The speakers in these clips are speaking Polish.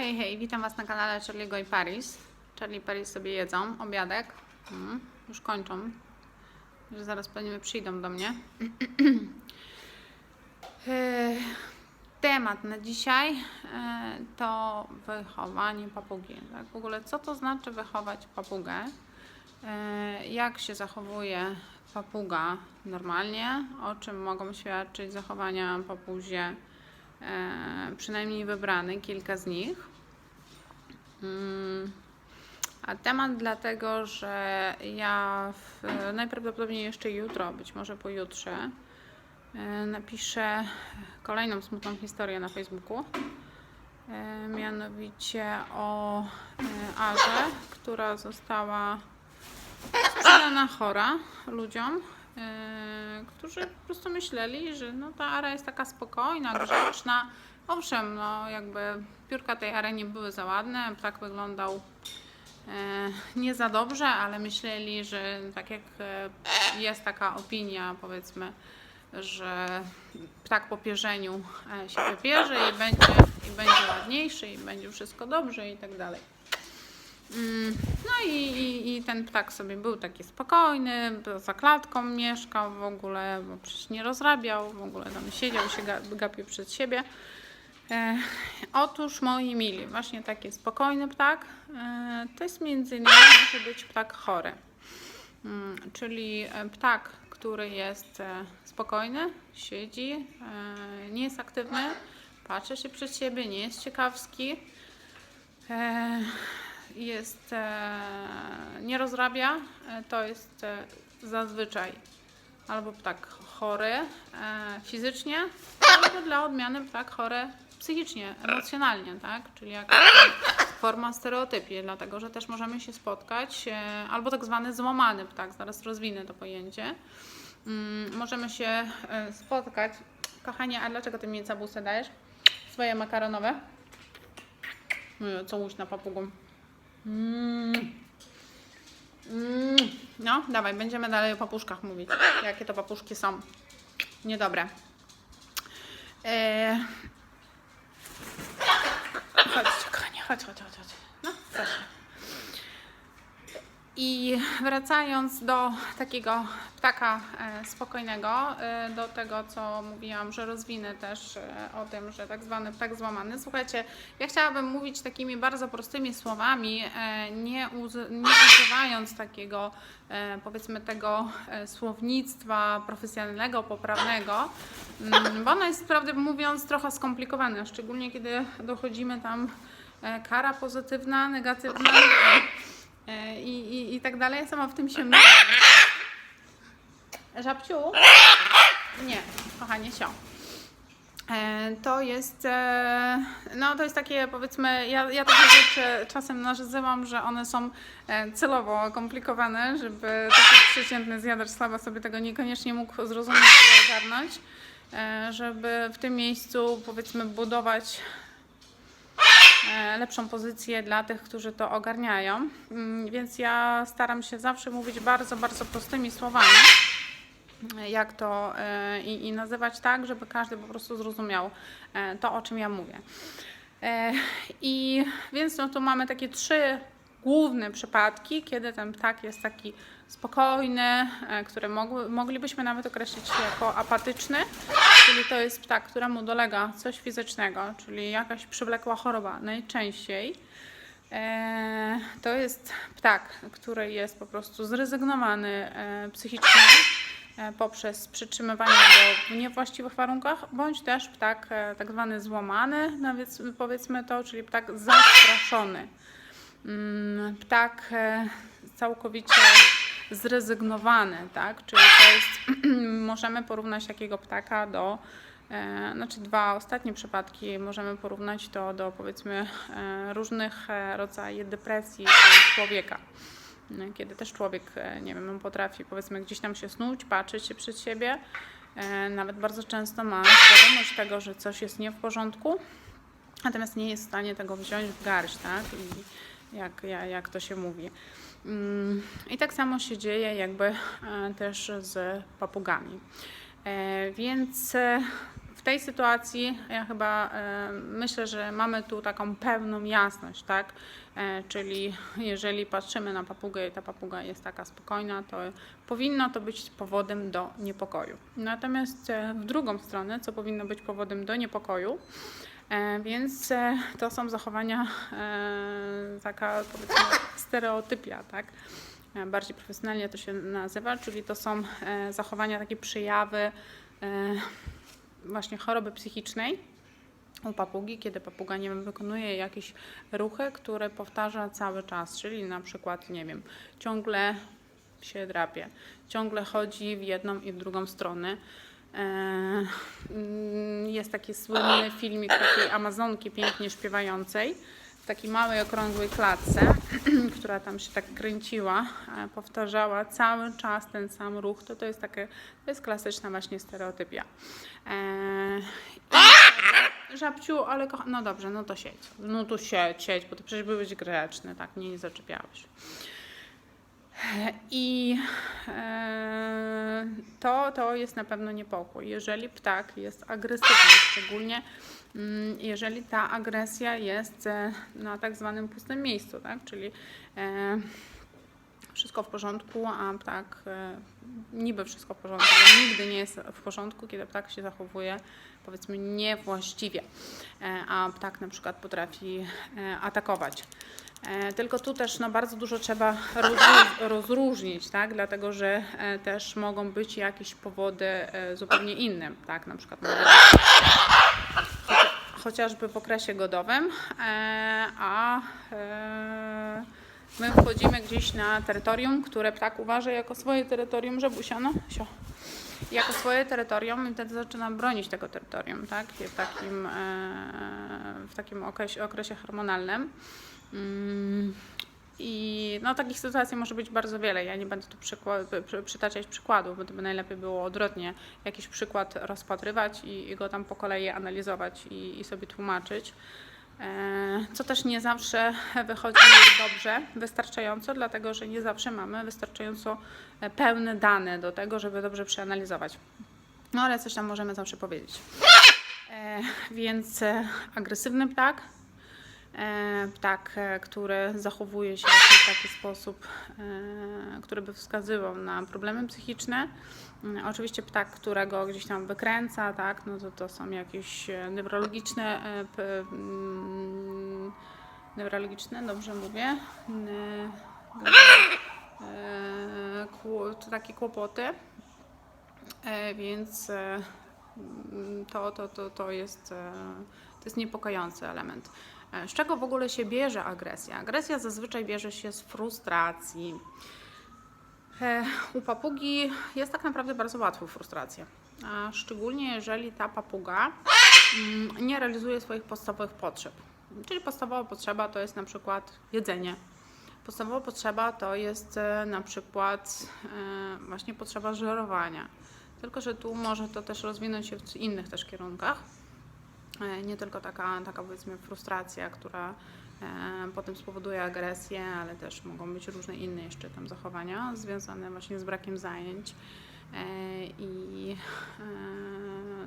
Hej, hej, witam Was na kanale Charlie'ego i Paris. Charlie i Paris sobie jedzą obiadek. Mm, już kończą. Że zaraz pewnie przyjdą do mnie. Temat na dzisiaj e, to wychowanie papugi. Tak? W ogóle co to znaczy wychować papugę? E, Jak się zachowuje papuga normalnie? O czym mogą świadczyć zachowania papuzie? e, przynajmniej wybrany, kilka z nich. Mm, A temat dlatego, że ja w, najprawdopodobniej jeszcze jutro, być może pojutrze, e, napiszę kolejną smutną historię na Facebooku. E, Mianowicie o e, Arze, która została sprzedana chora ludziom, którzy po prostu myśleli, że no ta ara jest taka spokojna, grzeczna. Owszem, no jakby piórka tej ary nie były za ładne, ptak wyglądał e, nie za dobrze, ale myśleli, że tak jak e, jest taka opinia, powiedzmy, że ptak po pierzeniu e, się wybierze i będzie, i będzie ładniejszy, i będzie wszystko dobrze i tak dalej. Mm, No i, i, i ten ptak sobie był taki spokojny, za klatką mieszkał w ogóle, bo przecież nie rozrabiał, w ogóle tam siedział się, ga- gapił przed siebie. E, otóż moi mili, właśnie taki spokojny ptak, e, to jest między innymi może być ptak chory. Mm, czyli e, ptak, który jest spokojny, siedzi, nie jest aktywny, patrzy się przed siebie, nie jest ciekawski. Jest, nie rozrabia, to jest zazwyczaj albo ptak chory fizycznie, albo dla odmiany ptak chory psychicznie, emocjonalnie, tak? Czyli tam forma stereotypii, dlatego że też możemy się spotkać, e, albo tak zwany złamany ptak, zaraz rozwinę to pojęcie. Mm, możemy się e, spotkać. Kochanie, a dlaczego ty mi cabusę dajesz? Swoje makaronowe? No, co łuś na papugą. Mm. Mm. No, dawaj, będziemy dalej o papuszkach mówić. Jakie to papuszki są niedobre. 가자, 가냐, 가자, 가자, 가자. 나, 가자. I wracając do takiego ptaka e, spokojnego, e, do tego co mówiłam, że rozwinę też e, o tym, że tak zwany ptak złamany. Słuchajcie, ja chciałabym mówić takimi bardzo prostymi słowami, nie, uz- nie używając takiego powiedzmy tego słownictwa profesjonalnego, poprawnego, mm, bo ono jest prawdę mówiąc trochę skomplikowane, szczególnie kiedy dochodzimy tam kara pozytywna, negatywna. E, i, i, i tak dalej. Sama w tym się mylę. Żabciu? Nie, kochanie, sio. E, To jest, e, no to jest takie powiedzmy, ja, ja takie rzeczy czasem nazywam, że one są celowo komplikowane, żeby taki przeciętny zjadacz słaba sobie tego niekoniecznie mógł zrozumieć i ogarnąć, żeby w tym miejscu powiedzmy budować lepszą pozycję dla tych, którzy to ogarniają. Mm, Więc ja staram się zawsze mówić bardzo, bardzo prostymi słowami, e, jak to e, i, i nazywać tak, żeby każdy po prostu zrozumiał e, to, o czym ja mówię. E, I więc no, tu mamy takie trzy główne przypadki, kiedy ten ptak jest taki spokojny, e, mogły, moglibyśmy nawet określić jako apatyczny, czyli to jest ptak, któremu dolega coś fizycznego, czyli jakaś przywlekła choroba najczęściej. E, to jest ptak, który jest po prostu zrezygnowany e, psychicznie e, poprzez przytrzymywanie go w niewłaściwych warunkach, bądź też ptak tak zwany złamany, powiedzmy to, czyli ptak zastraszony. Mm, Ptak całkowicie zrezygnowany, tak? Czyli to jest, możemy porównać takiego ptaka do, e, znaczy dwa ostatnie przypadki możemy porównać to do powiedzmy e, różnych e, rodzajów depresji człowieka. E, Kiedy też człowiek, e, nie wiem, potrafi powiedzmy gdzieś tam się snuć, patrzeć się przed siebie, nawet bardzo często ma świadomość tego, że coś jest nie w porządku, natomiast nie jest w stanie tego wziąć w garść, tak? I jak, ja- jak to się mówi. Mm, I tak samo się dzieje jakby e, też z papugami. E, Więc e, w tej sytuacji ja chyba myślę, że mamy tu taką pełną jasność, tak? Czyli jeżeli patrzymy na papugę i ta papuga jest taka spokojna, to powinno to być powodem do niepokoju. Natomiast w drugą stronę, co powinno być powodem do niepokoju, Więc e, to są zachowania e, taka stereotypia, tak? E, Bardziej profesjonalnie to się nazywa, czyli to są e, zachowania, takie przejawy e, właśnie choroby psychicznej u papugi, kiedy papuga nie wiem, wykonuje jakieś ruchy, które powtarza cały czas, czyli na przykład, nie wiem, ciągle się drapie, ciągle chodzi w jedną i w drugą stronę. E, mm, Jest taki słynny filmik takiej Amazonki pięknie śpiewającej w takiej małej, okrągłej klatce, która tam się tak kręciła, e, powtarzała cały czas ten sam ruch. To, to jest takie, to jest klasyczna właśnie stereotypia. E, i- Żabciu, ale kocha... no dobrze, no to siedź. No to siedź, siedź, bo ty przecież byłeś grzeczny, tak, mnie nie zaczepiałeś. I e, to, to jest na pewno niepokój. Jeżeli ptak jest agresywny, szczególnie mm, jeżeli ta agresja jest e, na tak zwanym pustym miejscu, tak? czyli e, wszystko w porządku, a ptak niby wszystko w porządku, ale nigdy nie jest w porządku, kiedy ptak się zachowuje powiedzmy niewłaściwie, a ptak na przykład potrafi atakować. E, Tylko tu też no, bardzo dużo trzeba rozró- rozróżnić, tak? dlatego że e, też mogą być jakieś powody e, zupełnie inne, tak? na przykład chociażby w okresie godowym, a my wchodzimy gdzieś na terytorium, które ptak uważa jako swoje terytorium, żebusia, no, sio jako swoje terytorium i wtedy zaczyna bronić tego terytorium, tak? W takim, w takim okresie, okresie hormonalnym. Mm, I no, takich sytuacji może być bardzo wiele. Ja nie będę tu przytaczać przykładów, bo to by najlepiej było odwrotnie jakiś przykład rozpatrywać i, i go tam po kolei analizować i, i sobie tłumaczyć. E, Co też nie zawsze wychodzi dobrze, wystarczająco, dlatego że nie zawsze mamy wystarczająco e, pełne dane do tego, żeby dobrze przeanalizować. No ale coś tam możemy zawsze powiedzieć. E, Więc e, agresywny ptak, ptak, e, który zachowuje się w taki sposób, e, który by wskazywał na problemy psychiczne. Mm, Oczywiście ptak, którego gdzieś tam wykręca, tak, no to, to są jakieś e, neurologiczne, e, mm, neurologiczne, dobrze mówię, e, to takie kłopoty, E, więc e, mm, to, to, to, to, jest, e, to jest niepokojący element. E, Z czego w ogóle się bierze agresja? Agresja zazwyczaj bierze się z frustracji. E, U papugi jest tak naprawdę bardzo łatwo frustrację, szczególnie jeżeli ta papuga mm, nie realizuje swoich podstawowych potrzeb. Czyli podstawowa potrzeba to jest na przykład jedzenie. Podstawowa potrzeba to jest e, na przykład właśnie potrzeba żerowania. Tylko, że tu może to też rozwinąć się w innych też kierunkach. E, Nie tylko taka, taka powiedzmy frustracja, która e, potem spowoduje agresję, ale też mogą być różne inne jeszcze tam zachowania związane właśnie z brakiem zajęć e, i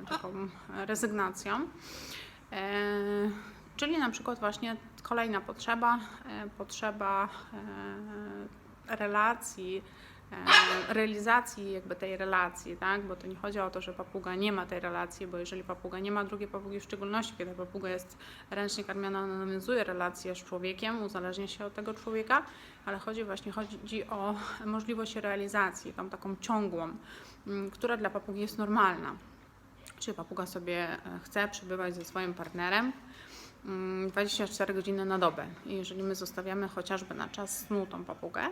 taką rezygnacją. Czyli na przykład właśnie kolejna potrzeba, potrzeba relacji, realizacji jakby tej relacji, tak? Bo to nie chodzi o to, że papuga nie ma tej relacji, bo jeżeli papuga nie ma drugiej papugi, w szczególności kiedy papuga jest ręcznie karmiona, ona nawiązuje relację z człowiekiem, uzależnia się od tego człowieka, ale chodzi właśnie chodzi o możliwość realizacji, tą taką ciągłą, która dla papugi jest normalna. Czyli papuga sobie e, chce przebywać ze swoim partnerem mm, 24 godziny na dobę. I jeżeli my zostawiamy chociażby na czas snu tą papugę,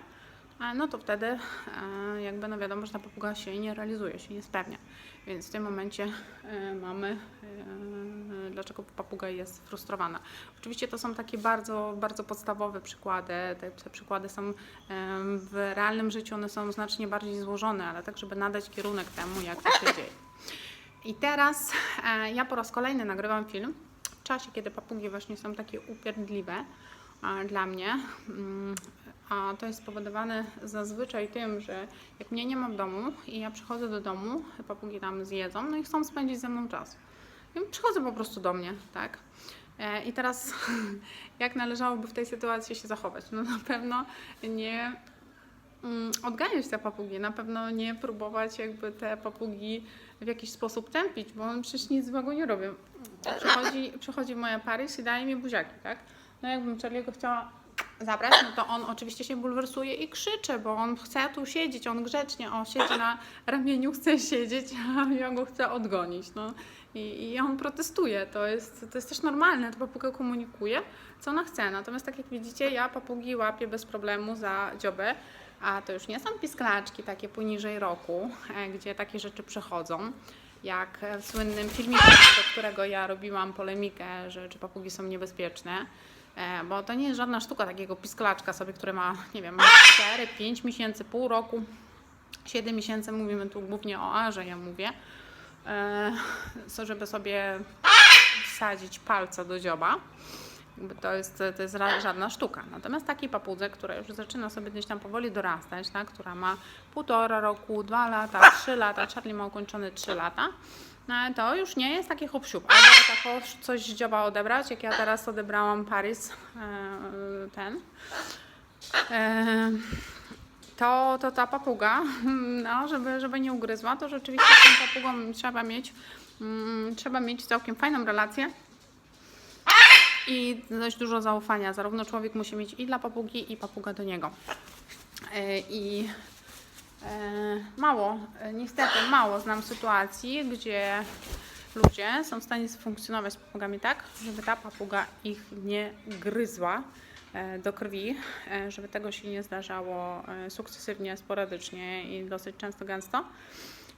no to wtedy e, jakby no wiadomo, że ta papuga się nie realizuje, się nie spełnia. Więc w tym momencie e, mamy, e, dlaczego papuga jest frustrowana. Oczywiście to są takie bardzo, bardzo podstawowe przykłady. Te, te przykłady są w realnym życiu, one są znacznie bardziej złożone, ale tak, żeby nadać kierunek temu, jak to się dzieje. I teraz ja po raz kolejny nagrywam film w czasie, kiedy papugi właśnie są takie upierdliwe dla mnie. A to jest spowodowane zazwyczaj tym, że jak mnie nie ma w domu i ja przychodzę do domu, papugi tam zjedzą, no i chcą spędzić ze mną czas. I przychodzą po prostu do mnie, tak? E, I teraz jak należałoby w tej sytuacji się zachować? No na pewno nie mm, odganiać te papugi, na pewno nie próbować jakby te papugi w jakiś sposób tępić, bo one przecież nic złego nie robią. Przychodzi, przychodzi moja Paris i daje mi buziaki, tak? No jakbym Charlie'ego chciała zabrać, no to on oczywiście się bulwersuje i krzycze, bo on chce tu siedzieć, on grzecznie, on siedzi na ramieniu, chce siedzieć, a ja go chcę odgonić, no. I, I on protestuje, to jest, to jest też normalne, to papuga komunikuje, co ona chce. Natomiast tak jak widzicie, ja papugi łapię bez problemu za dziobę, a to już nie są pisklaczki takie poniżej roku, e, gdzie takie rzeczy przechodzą. Jak w słynnym filmiku, do którego ja robiłam polemikę, że czy papugi są niebezpieczne, bo to nie jest żadna sztuka takiego pisklaczka sobie, który ma, nie wiem, 4, 5 miesięcy, pół roku, 7 miesięcy, mówimy tu głównie o Arze, ja mówię, e, co żeby sobie wsadzić palca do dzioba. To jest, to jest żadna sztuka. Natomiast takiej papudze, która już zaczyna sobie gdzieś tam powoli dorastać, tak, która ma półtora roku, dwa lata, trzy lata, Charlie ma ukończone trzy lata, no ale to już nie jest takie hop. Albo tako coś dzioba odebrać, jak ja teraz odebrałam Paris, e, ten, e, to, to ta papuga, no, żeby, żeby nie ugryzła, to rzeczywiście z tą papugą trzeba mieć, mm, trzeba mieć całkiem fajną relację i dość dużo zaufania. Zarówno człowiek musi mieć i dla papugi, i papuga do niego. E, I mało, e, niestety mało znam sytuacji, gdzie ludzie są w stanie funkcjonować z papugami tak, żeby ta papuga ich nie gryzła e, do krwi, e, żeby tego się nie zdarzało e, sukcesywnie, sporadycznie i dosyć często gęsto.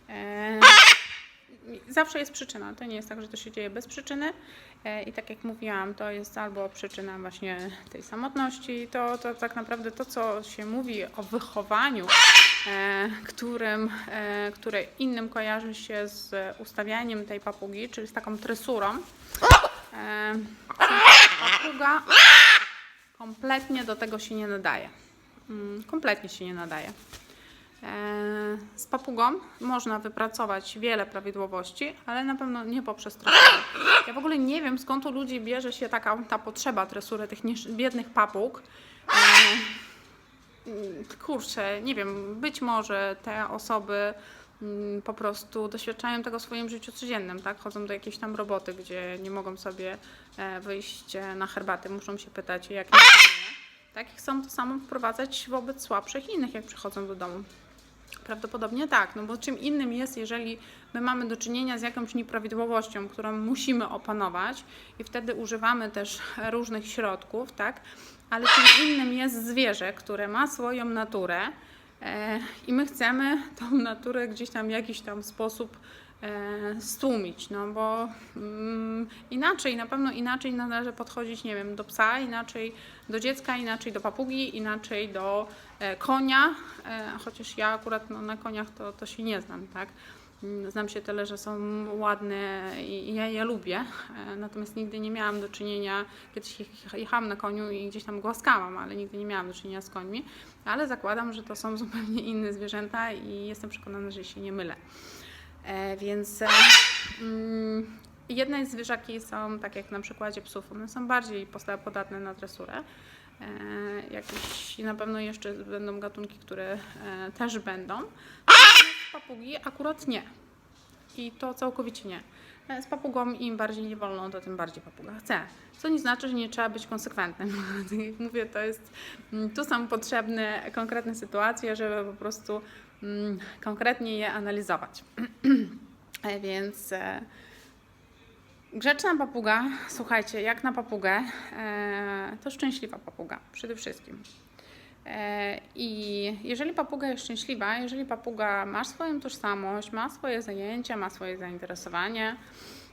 E, Zawsze jest przyczyna. To nie jest tak, że to się dzieje bez przyczyny. E, I tak jak mówiłam, to jest albo przyczyna właśnie tej samotności, to, to tak naprawdę to, co się mówi o wychowaniu, e, którym, e, które innym kojarzy się z ustawianiem tej papugi, czyli z taką tresurą. E, papuga kompletnie do tego się nie nadaje. Mm, Kompletnie się nie nadaje. E, Z papugą można wypracować wiele prawidłowości, ale na pewno nie poprzez tresurę. Ja w ogóle nie wiem skąd u ludzi bierze się taka ta potrzeba tresury tych biednych papug. Kurczę, nie wiem, być może te osoby mm, po prostu doświadczają tego w swoim życiu codziennym, tak? Chodzą do jakiejś tam roboty, gdzie nie mogą sobie e, wyjść e, na herbatę, muszą się pytać, jak nie tak? I chcą to samo wprowadzać wobec słabszych innych, jak przychodzą do domu. Prawdopodobnie tak, no bo czym innym jest, jeżeli my mamy do czynienia z jakąś nieprawidłowością, którą musimy opanować i wtedy używamy też różnych środków, tak? Ale czym innym jest zwierzę, które ma swoją naturę e, i my chcemy tą naturę gdzieś tam w jakiś tam sposób e, stłumić, no bo mm, inaczej, na pewno inaczej należy podchodzić, nie wiem, do psa, inaczej do dziecka, inaczej do papugi, inaczej do e, konia, e, chociaż ja akurat no, na koniach to, to się nie znam, tak. Znam się tyle, że są ładne i ja je lubię, e, natomiast nigdy nie miałam do czynienia, kiedyś jech- jechałam na koniu i gdzieś tam głaskałam, ale nigdy nie miałam do czynienia z końmi, ale zakładam, że to są zupełnie inne zwierzęta i jestem przekonana, że się nie mylę. E, więc e, mm, jedne zwierzaki są, tak jak na przykładzie psów, one są bardziej podatne na tresurę. Jakieś na pewno jeszcze będą gatunki, które też będą. Papugi akurat nie. I to całkowicie nie. E, Z papugą im bardziej nie wolno, to tym bardziej papuga chce. Co nie znaczy, że nie trzeba być konsekwentnym. Jak mówię, to jest, mm, tu są potrzebne konkretne sytuacje, żeby po prostu mm, konkretnie je analizować. E, Więc e, grzeczna papuga, słuchajcie, jak na papugę, e, to szczęśliwa papuga przede wszystkim. E, I jeżeli papuga jest szczęśliwa, jeżeli papuga ma swoją tożsamość, ma swoje zajęcia, ma swoje zainteresowanie,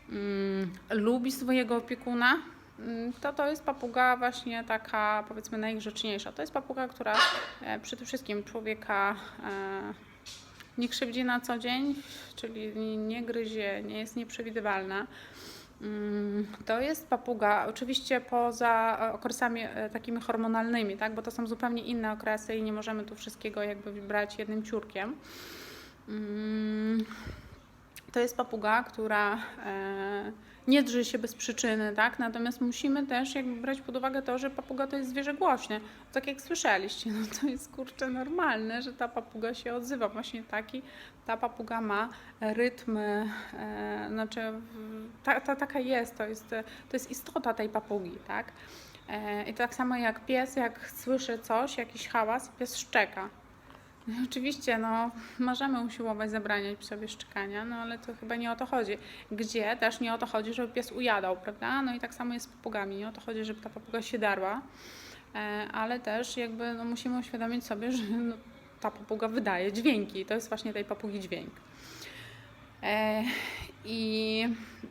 mm, lubi swojego opiekuna, mm, to to jest papuga właśnie taka powiedzmy najgrzeczniejsza. To jest papuga, która e, przede wszystkim człowieka e, nie krzywdzi na co dzień, czyli nie- nie gryzie, nie jest nieprzewidywalna. Mm, To jest papuga, oczywiście poza e, okresami e, takimi hormonalnymi, tak? bo to są zupełnie inne okresy i nie możemy tu wszystkiego jakby brać jednym ciurkiem. Mm, To jest papuga, która e, nie drży się bez przyczyny, tak? Natomiast musimy też jakby brać pod uwagę to, że papuga to jest zwierzę głośne. Tak jak słyszeliście, no to jest kurczę normalne, że ta papuga się odzywa. Właśnie taki, ta papuga ma rytm, e, znaczy ta, ta, taka jest, to jest, e, to jest istota tej papugi, tak? E, I tak samo jak pies, jak słyszy coś, jakiś hałas, pies szczeka. Oczywiście, no, możemy usiłować zabraniać sobie szczekania, no ale to chyba nie o to chodzi. Gdzie też nie o to chodzi, żeby pies ujadał, prawda? No i tak samo jest z papugami. Nie o to chodzi, żeby ta papuga się darła, e, ale też jakby no, musimy uświadomić sobie, że no, ta papuga wydaje dźwięki. To jest właśnie tej papugi dźwięk. E, I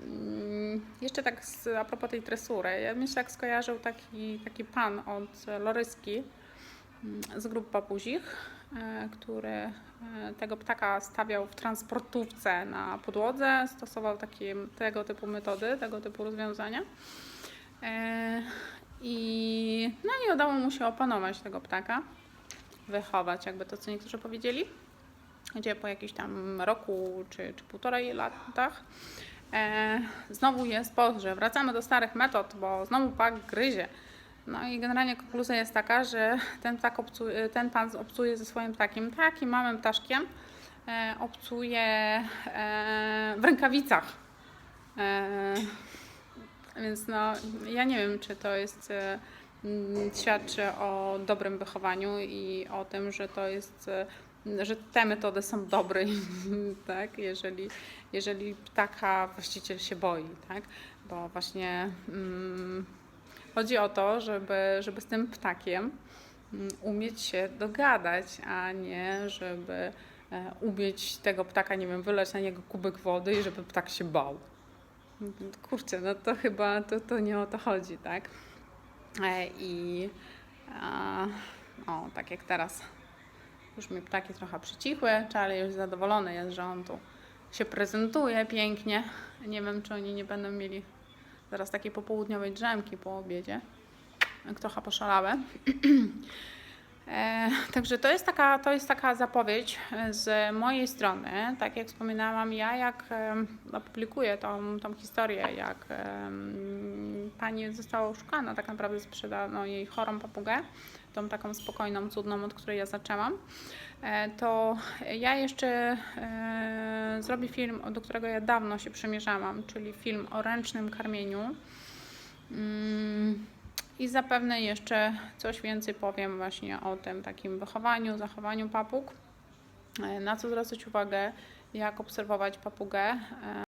mm, jeszcze tak z, a propos tej tresury. Ja myślę, jak skojarzył taki, taki pan od Loryski mm, z grup papuzich, który e, tego ptaka stawiał w transportówce na podłodze, stosował takie, tego typu metody, tego typu rozwiązania. E, I no nie udało mu się opanować tego ptaka, wychować, jakby to, co niektórzy powiedzieli gdzie po jakimś tam roku czy, czy półtorej latach e, znowu jest podrze. Wracamy do starych metod, bo znowu pak gryzie. No i generalnie konkluzja jest taka, że ten, ptak obcuje, ten pan obcuje ze swoim ptakiem takim małym ptaszkiem, e, obcuje e, w rękawicach. E, więc no, ja nie wiem, czy to jest, e, mm, świadczy o dobrym wychowaniu i o tym, że to jest, e, że te metody są dobre, tak, jeżeli, jeżeli ptaka właściciel się boi, tak, bo właśnie mm, chodzi o to, żeby, żeby z tym ptakiem mm, umieć się dogadać, a nie żeby e, umieć tego ptaka, nie wiem, wylać na niego kubek wody i żeby ptak się bał. Kurczę, no to chyba to, to nie o to chodzi, tak? E, I a, o, tak jak teraz już mi ptaki trochę przycichły, Charlie już zadowolony jest, że on tu się prezentuje pięknie. Nie wiem, czy oni nie będą mieli zaraz takiej popołudniowej drzemki po obiedzie. Jak trochę poszalałe. E, Także to jest, taka, to jest taka zapowiedź e, z mojej strony. Tak jak wspominałam, ja jak em, opublikuję tą, tą historię, jak em, pani została oszukana, tak naprawdę sprzedano jej chorą papugę, tą taką spokojną, cudną, od której ja zaczęłam, e, to ja jeszcze e, zrobię film, do którego ja dawno się przymierzałam, czyli film o ręcznym karmieniu. Mm, I zapewne jeszcze coś więcej powiem właśnie o tym takim wychowaniu, zachowaniu papug, e, na co zwracać uwagę, jak obserwować papugę.